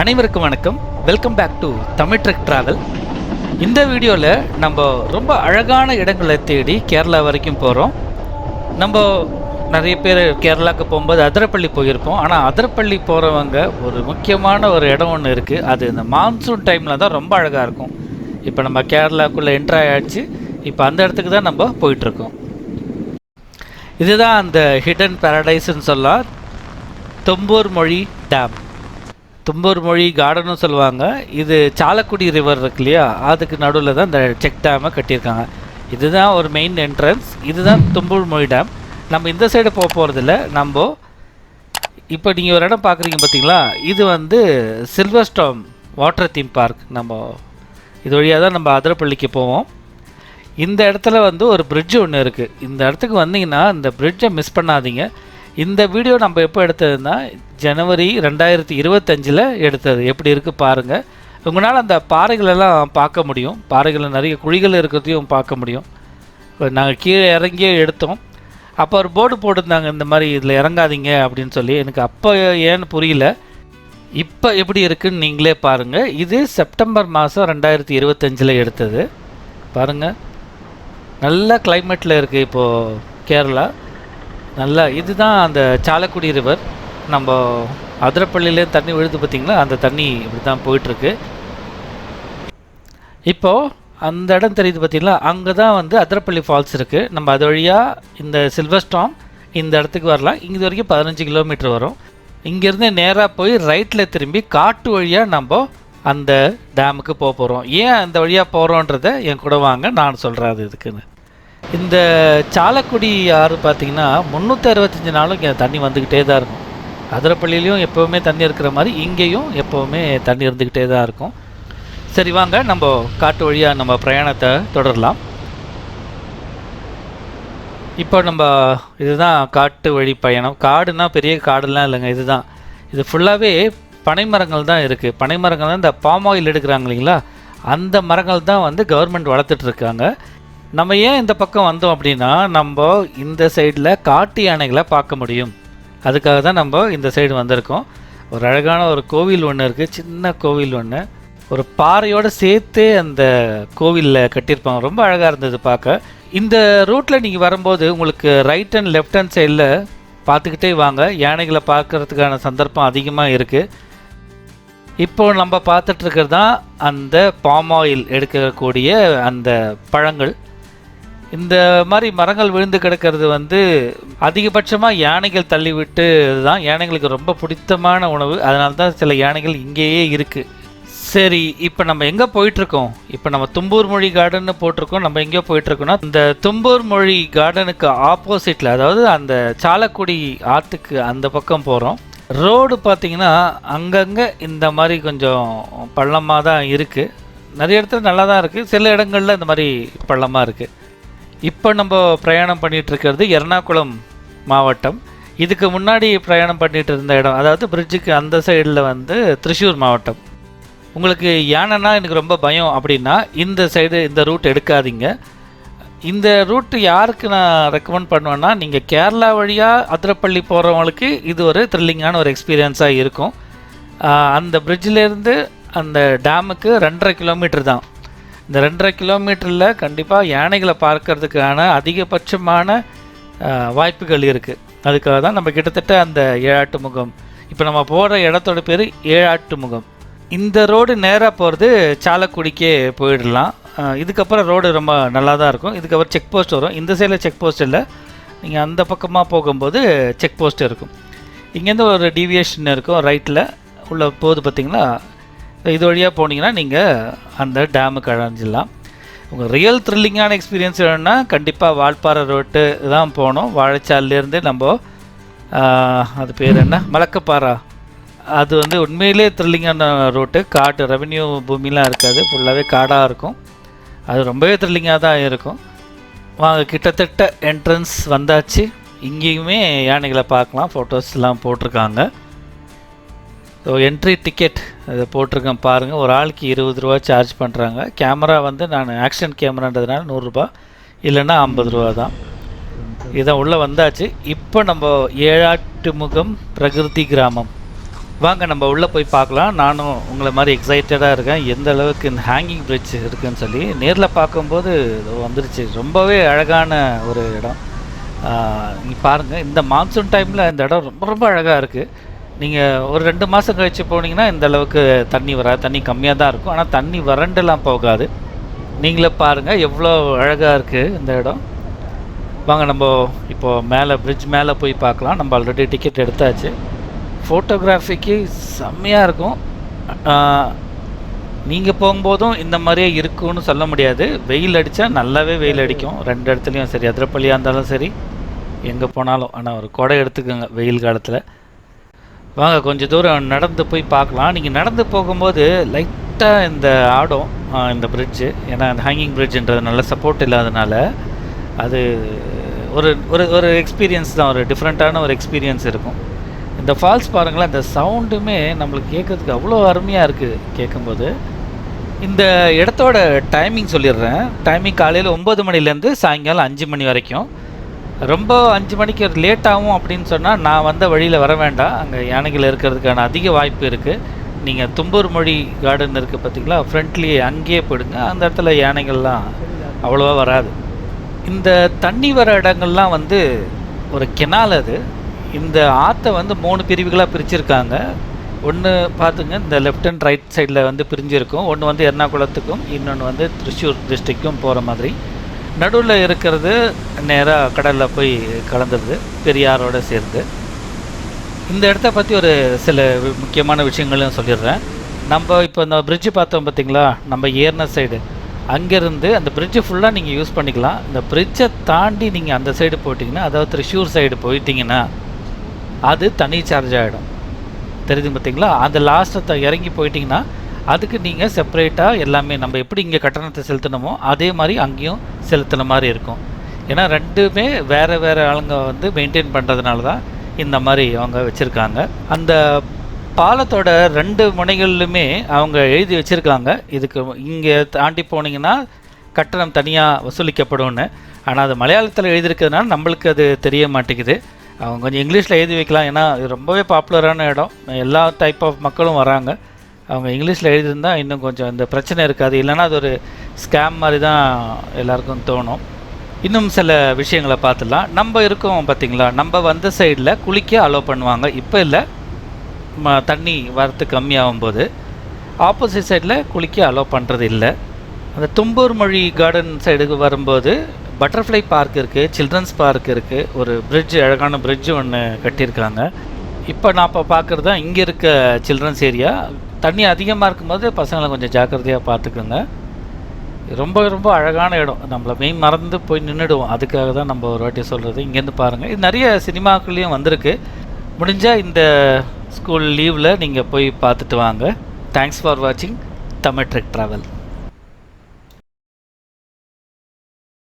அனைவருக்கும் வணக்கம். Welcome back to Tamil truck travel இந்த வீடியோவில் நம்ம ரொம்ப அழகான இடங்களை தேடி கேரளா வரைக்கும் போகிறோம் நம்ம நிறைய பேர் கேரளாவுக்கு போகும்போது அதிரப்பள்ளி போயிருப்போம். ஆனால் அதிரப்பள்ளி போகிறவங்க ஒரு முக்கியமான ஒரு இடம் ஒன்று இருக்குது அது இந்த மான்சூன் டைமில் தான் ரொம்ப அழகாக இருக்கும். இப்போ நம்ம கேரளாக்குள்ளே என்ட்ரா ஆயாச்சு இப்போ அந்த இடத்துக்கு தான் நம்ம போயிட்டுருக்கோம் இதுதான் அந்த ஹிடன் பேரடைஸ்ன்னு சொல்லலாம். தொம்பூர் மொழி டேம் தும்பூர் மொழி கார்டனும் சொல்லுவாங்க. இது சாலக்குடி ரிவர் இருக்கு இல்லையா? அதுக்கு நடுவில் தான் இந்த செக் டேமை கட்டியிருக்காங்க. இதுதான் ஒரு மெயின் என்ட்ரன்ஸ் இதுதான் தும்பூர் மொழி டேம் நம்ம இந்த சைடு போக போகிறதில்ல நம்ம இப்போ நீங்கள் ஒரு இடம் பார்க்குறீங்க பார்த்தீங்களா? இது வந்து silver storm water theme park நம்ம இது வழியாக தான் நம்ம அதிரப்பள்ளிக்கு போவோம். இந்த இடத்துல வந்து ஒரு bridge ஒன்று இருக்குது இந்த இடத்துக்கு வந்தீங்கன்னா இந்த பிரிட்ஜை மிஸ் பண்ணாதீங்க. இந்த வீடியோ நம்ம எப்போ எடுத்ததுன்னா ஜனவரி ரெண்டாயிரத்தி இருபத்தஞ்சில் எடுத்தது. எப்படி இருக்குது பாருங்கள் உங்களால் அந்த பாறைகளெல்லாம் பார்க்க முடியும். பாறைகளில் நிறைய குழிகள் இருக்கிறதையும் பார்க்க முடியும். நாங்கள் கீழே இறங்கியே எடுத்தோம். அப்போ ஒரு போர்டு போட்டிருந்தாங்க இந்த மாதிரி இதில் இறங்காதீங்க அப்படின்னு சொல்லி. எனக்கு அப்போ ஏன்னு புரியல. இப்போ எப்படி இருக்குன்னு நீங்களே பாருங்கள் இது செப்டம்பர் மாதம் ரெண்டாயிரத்தி இருபத்தஞ்சில் எடுத்தது. பாருங்கள் நல்ல கிளைமேட்டில் இருக்குது இப்போது கேரளா. நல்லா இதுதான் அந்த சாலக்குடி ரிவர் நம்ம அதிரப்பள்ளியிலே தண்ணி விழுது பார்த்திங்களா? அந்த தண்ணி இப்படி தான் போயிட்டுருக்கு. இப்போது அந்த இடம் தெரியுது பார்த்தீங்களா? அங்கே தான் வந்து அதிரப்பள்ளி ஃபால்ஸ் இருக்குது நம்ம அது வழியாக இந்த சில்வர் ஸ்டாம் இந்த இடத்துக்கு வரலாம். இங்கே வரைக்கும் பதினஞ்சு கிலோமீட்டர் வரும். இங்கேருந்து நேராக போய் ரைட்டில் திரும்பி காட்டு வழியாக நம்ம அந்த டேமுக்கு போக போகிறோம் ஏன் அந்த வழியாக போகிறோன்றத என் கூட வாங்க நான் சொல்கிறேன் அது இதுக்குன்னு. இந்த சாலக்குடி ஆறு பார்த்தீங்கன்னா முந்நூற்றி அறுபத்தஞ்சு நாளும் இங்கே தண்ணி வந்துக்கிட்டே தான் இருக்கும். அதிரப்பள்ளியிலையும் எப்போவுமே தண்ணி இருக்கிற மாதிரி இங்கேயும் எப்போவுமே தண்ணி இருந்துக்கிட்டே தான் இருக்கும். சரி வாங்க நம்ம காட்டு வழியாக நம்ம பிரயாணத்தை தொடரலாம். இப்போ நம்ம இதுதான் காட்டு வழி பயணம். காடுனா பெரிய காடுலாம் இல்லைங்க இதுதான். இது ஃபுல்லாகவே பனை மரங்கள் தான் இருக்குது பனை மரங்கள் தான் இந்த பாம் ஆயில் எடுக்கிறாங்க இல்லைங்களா? அந்த மரங்கள் தான் வந்து கவர்மெண்ட் வளர்த்துட்ருக்காங்க நம்ம ஏன் இந்த பக்கம் வந்தோம் அப்படின்னா நம்ம இந்த சைடில் காட்டு யானைகளை பார்க்க முடியும். அதுக்காக தான் நம்ம இந்த சைடு வந்திருக்கோம். ஒரு அழகான ஒரு கோவில் ஒன்று இருக்குது சின்ன கோவில் ஒன்று ஒரு பாறையோடு சேர்த்து அந்த கோவிலில் கட்டியிருப்பாங்க. ரொம்ப அழகாக இருந்தது பார்க்க. இந்த ரூட்டில் நீங்கள் வரும்போது உங்களுக்கு ரைட் அண்ட் லெஃப்ட் ஹேண்ட் சைடில் பார்த்துக்கிட்டே வாங்க. யானைகளை பார்க்கறதுக்கான சந்தர்ப்பம் அதிகமாக இருக்குது இப்போ நம்ம பார்த்துட்ருக்கிறது தான் அந்த பாம் ஆயில் எடுக்கக்கூடிய அந்த பழங்கள். இந்த மாதிரி மரங்கள் விழுந்து கிடக்கிறது வந்து அதிகபட்சமாக யானைகள் தள்ளிவிட்டு தான் யானைகளுக்கு ரொம்ப பிடித்தமான உணவு. அதனால தான் சில யானைகள் இங்கேயே இருக்குது சரி இப்போ நம்ம எங்கே போயிட்டுருக்கோம்? இப்போ நம்ம தும்பூர் மொழி கார்டன்னு போட்டிருக்கோம். நம்ம எங்கேயோ போயிட்டுருக்கோம்னா இந்த தும்பூர் மொழி கார்டனுக்கு ஆப்போசிட்டில் அதாவது அந்த சாலக்குடி ஆற்றுக்கு அந்த பக்கம் போகிறோம் ரோடு பார்த்தீங்கன்னா அங்கங்கே இந்த மாதிரி கொஞ்சம் பள்ளமாக தான் இருக்குது நிறைய இடத்துல நல்லா தான் இருக்குது சில இடங்களில் இந்த மாதிரி பள்ளமாக இருக்குது இப்போ நம்ம பிரயாணம் பண்ணிட்டு இருக்கிறது எர்ணாகுளம் மாவட்டம். இதுக்கு முன்னாடி பிரயாணம் பண்ணிட்டு இருந்த இடம் அதாவது பிரிட்ஜுக்கு அந்த சைடில் வந்து திருச்சூர் மாவட்டம். உங்களுக்கு யானைன்னா எனக்கு ரொம்ப பயம் அப்படின்னா இந்த சைடு இந்த ரூட் எடுக்காதீங்க. இந்த ரூட்டு யாருக்கு நான் ரெக்கமெண்ட் பண்ணுவேன்னா நீங்கள் கேரளா வழியாக அதிரப்பள்ளி போகிறவங்களுக்கு இது ஒரு த்ரில்லிங்கான ஒரு எக்ஸ்பீரியன்ஸாக இருக்கும். அந்த பிரிட்ஜிலேருந்து அந்த டேமுக்கு ரெண்டரை கிலோமீட்டர் தான். இந்த ரெண்டரை கிலோமீட்டரில் கண்டிப்பாக யானைகளை பார்க்கறதுக்கான அதிகபட்சமான வாய்ப்புகள் இருக்குது அதுக்காக தான் நம்ம கிட்டத்தட்ட அந்த ஏழாட்டு முகம். இப்போ நம்ம போகிற இடத்தோட பேர் ஏழாட்டு முகம். இந்த ரோடு நேராக போகிறது சாலக்குடிக்கே போயிடலாம். இதுக்கப்புறம் ரோடு ரொம்ப நல்லா தான் இருக்கும். இதுக்கப்புறம் செக் போஸ்ட் வரும். இந்த சைடில் செக் போஸ்ட் இல்லை. நீங்கள் அந்த பக்கமாக போகும்போது செக் போஸ்ட் இருக்கும். இங்கேருந்து ஒரு டிவியேஷன் இருக்கும் ரைட்டில் உள்ள போகுது பார்த்திங்கன்னா இது வழியாக போனீங்கன்னா நீங்கள் அந்த டேமுக்கு அடைஞ்சிடலாம் உங்கள் ரியல் த்ரில்லிங்கான எக்ஸ்பீரியன்ஸ் வேணும்னா கண்டிப்பாக வால்பாறை ரோட்டு தான் போகணும். வாழைச்சாலிலேருந்து நம்ம அது பேர் என்ன? மலக்கப்பாறா. அது வந்து உண்மையிலே த்ரில்லிங்கான ரோட்டு. காட்டு ரெவென்யூ பூமிலாம் இருக்காது. ஃபுல்லாகவே காடாக இருக்கும். அது ரொம்பவே த்ரில்லிங்காக தான் இருக்கும். வாங்க கிட்டத்தட்ட என்ட்ரன்ஸ் வந்தாச்சு. இங்கேயுமே யானைகளை பார்க்கலாம். ஃபோட்டோஸ்லாம் போட்டிருக்காங்க. ஸோ என்ட்ரி டிக்கெட் அதை போட்டிருக்கேன் பாருங்கள் ஒரு ஆளுக்கு இருபது ரூபா சார்ஜ் பண்ணுறாங்க கேமரா வந்து நான் ஆக்ஷன் கேமரான்றதுனால நூறுரூபா இல்லைன்னா ஐம்பது ரூபா தான். இதான் உள்ளே வந்தாச்சு. இப்போ நம்ம ஏழாட்டு முகம் பிரகிருதி கிராமம். வாங்க நம்ம உள்ளே போய் பார்க்கலாம். நானும் உங்களை மாதிரி எக்ஸைட்டடாக இருக்கேன். எந்த அளவுக்கு இந்த ஹேங்கிங் பிரிட்ஜ் இருக்குன்னு சொல்லி நேரில் பார்க்கும்போது வந்துருச்சு. ரொம்பவே அழகான ஒரு இடம். நீ பாருங்கள் இந்த மான்சூன் டைமில் இந்த இடம் ரொம்ப ரொம்ப அழகாக இருக்குது நீங்கள் ஒரு ரெண்டு மாதம் கழித்து போனீங்கன்னா இந்த அளவுக்கு தண்ணி வராது. தண்ணி கம்மியாக தான் இருக்கும். ஆனால் தண்ணி வறண்டுலாம் போகாது. நீங்களே பாருங்கள் எவ்வளோ அழகாக இருக்குது இந்த இடம். வாங்க நம்ம இப்போது மேலே பிரிட்ஜ் மேலே போய் பார்க்கலாம். நம்ம ஆல்ரெடி டிக்கெட் எடுத்தாச்சு. ஃபோட்டோகிராஃபிக்கு செம்மையாக இருக்கும். நீங்கள் போகும்போதும் இந்த மாதிரியே இருக்கும்னு சொல்ல முடியாது. வெயில் அடித்தா நல்லாவே வெயில் அடிக்கும். ரெண்டு இடத்துலையும் சரி அதிரப்பள்ளியாக இருந்தாலும் சரி எங்கே போனாலும். ஆனால் ஒரு குடை எடுத்துக்கோங்க வெயில் காலத்தில். வாங்க கொஞ்சம் தூரம் நடந்து போய் பார்க்கலாம். நீங்கள் நடந்து போகும்போது லைட்டாக இந்த ஆடும் இந்த பிரிட்ஜு ஏன்னா அந்த ஹேங்கிங் பிரிட்ஜுன்றது நல்ல சப்போர்ட் இல்லாதனால அது ஒரு ஒரு ஒரு எக்ஸ்பீரியன்ஸ் தான் ஒரு டிஃப்ரெண்ட்டான ஒரு எக்ஸ்பீரியன்ஸ் இருக்கும். இந்த ஃபால்ஸ் பாருங்களேன் இந்த சவுண்டுமே நம்மளுக்கு கேட்கறதுக்கு அவ்வளோ அருமையாக இருக்குது கேட்கும்போது. இந்த இடத்தோட டைமிங் சொல்லிடுறேன். டைமிங் காலையில் ஒம்பது மணிலேருந்து சாயங்காலம் அஞ்சு மணி வரைக்கும். ரொம்ப அஞ்சு மணிக்கு லேட் ஆகும் அப்படின்னு சொன்னால் நான் வந்த வழியில் வர வேண்டாம். அங்கே யானைகள் இருக்கிறதுக்கான அதிக வாய்ப்பு இருக்குது நீங்கள் தும்பூர் மொழி கார்டன் இருக்குது பார்த்தீங்களா ஃப்ரண்ட்லேயே அங்கேயே போயிடுங்க. அந்த இடத்துல யானைகள்லாம் அவ்வளோவா வராது. இந்த தண்ணி வர இடங்கள்லாம் வந்து ஒரு கெனால் அது. இந்த ஆற்றை வந்து மூணு பிரிவுகளாக பிரிச்சுருக்காங்க. ஒன்று பார்த்துங்க இந்த லெஃப்ட் அண்ட் ரைட் சைடில் வந்து பிரிஞ்சிருக்கும். ஒன்று வந்து எர்ணாகுளத்துக்கும் இன்னொன்று வந்து திருச்சூர் டிஸ்ட்ரிக்கும் போகிற மாதிரி. நடுவில் இருக்கிறது நேராக கடலில் போய் கலந்துருது பெரியாரோட சேர்ந்து. இந்த இடத்த பற்றி ஒரு சில முக்கியமான விஷயங்களையும் சொல்லிடுறேன். நம்ம இப்போ இந்த பிரிட்ஜு பார்த்தோம் பார்த்திங்களா நம்ம ஏர்ன சைடு அங்கேருந்து அந்த பிரிட்ஜு ஃபுல்லாக நீங்கள் யூஸ் பண்ணிக்கலாம். இந்த பிரிட்ஜை தாண்டி நீங்கள் அந்த சைடு போயிட்டீங்கன்னா அதாவது திருஷூர் சைடு போயிட்டிங்கன்னா அது தனி சார்ஜ் ஆகிடும் தெரியுது பார்த்திங்களா அந்த லாஸ்ட்டை இறங்கி போயிட்டிங்கன்னா அதுக்கு நீங்கள் செப்பரேட்டாக எல்லாமே நம்ம எப்படி இங்கே கட்டணத்தை செலுத்தணுமோ அதே மாதிரி அங்கேயும் செலுத்துன மாதிரி இருக்கும். ஏன்னா ரெண்டுமே வேறு வேறு ஆளுங்க வந்து மெயின்டைன் பண்ணுறதுனால தான் இந்த மாதிரி அவங்க வச்சுருக்காங்க. அந்த பாலத்தோட ரெண்டு முனைகள்லுமே அவங்க எழுதி வச்சுருக்காங்க. இதுக்கு இங்கே தாண்டி போனீங்கன்னா கட்டணம் தனியாக வசூலிக்கப்படும்னு. ஆனால் அது மலையாளத்தில் எழுதியிருக்கிறதுனால நம்மளுக்கு அது தெரிய மாட்டேங்குது. அவங்க கொஞ்சம் இங்கிலீஷில் எழுதி வைக்கலாம். ஏன்னா இது ரொம்பவே பாப்புலரான இடம். எல்லா டைப் ஆஃப் மக்களும் வராங்க. அவங்க இங்கிலீஷில் எழுதியிருந்தா இன்னும் கொஞ்சம் இந்த பிரச்சனை இருக்காது. இல்லைன்னா அது ஒரு ஸ்கேம் மாதிரி தான் எல்லாருக்கும் தோணும். இன்னும் சில விஷயங்களை பார்த்துடலாம். நம்ம இருக்கோம் பார்த்தீங்களா? நம்ம வந்த சைடில் குளிக்க அலோவ் பண்ணுவாங்க. இப்போ இல்லை. ம தண்ணி வரத்து கம்மியாகும் போது ஆப்போசிட் சைடில் குளிக்க அலோவ் பண்ணுறது இல்லை. அந்த தும்பூர் மொழி கார்டன் சைடுக்கு வரும்போது பட்டர்ஃப்ளை பார்க் இருக்குது சில்ட்ரன்ஸ் பார்க் இருக்குது ஒரு பிரிட்ஜு அழகான பிரிட்ஜு ஒன்று கட்டியிருக்காங்க இப்போ நான் இப்போ பார்க்குறது தான் இங்கே இருக்க சில்ட்ரன்ஸ் ஏரியா தண்ணி அதிகமாக இருக்கும்போது பசங்களை கொஞ்சம் ஜாக்கிரதையாக பார்த்துக்குங்க. ரொம்ப ரொம்ப அழகான இடம். நம்மளை மெயின் மறந்து போய் நின்றுடுவோம் அதுக்காக தான் நம்ம ஒரு வாட்டி சொல்கிறது இங்கேருந்து பாருங்கள் இது நிறைய சினிமாக்கள்லேயும் வந்திருக்கு. முடிஞ்சால் இந்த ஸ்கூல் லீவில் நீங்கள் போய் பார்த்துட்டு வாங்க. தேங்க்ஸ் ஃபார் வாட்சிங் தமிழ் ட்ரெக் ட்ராவல்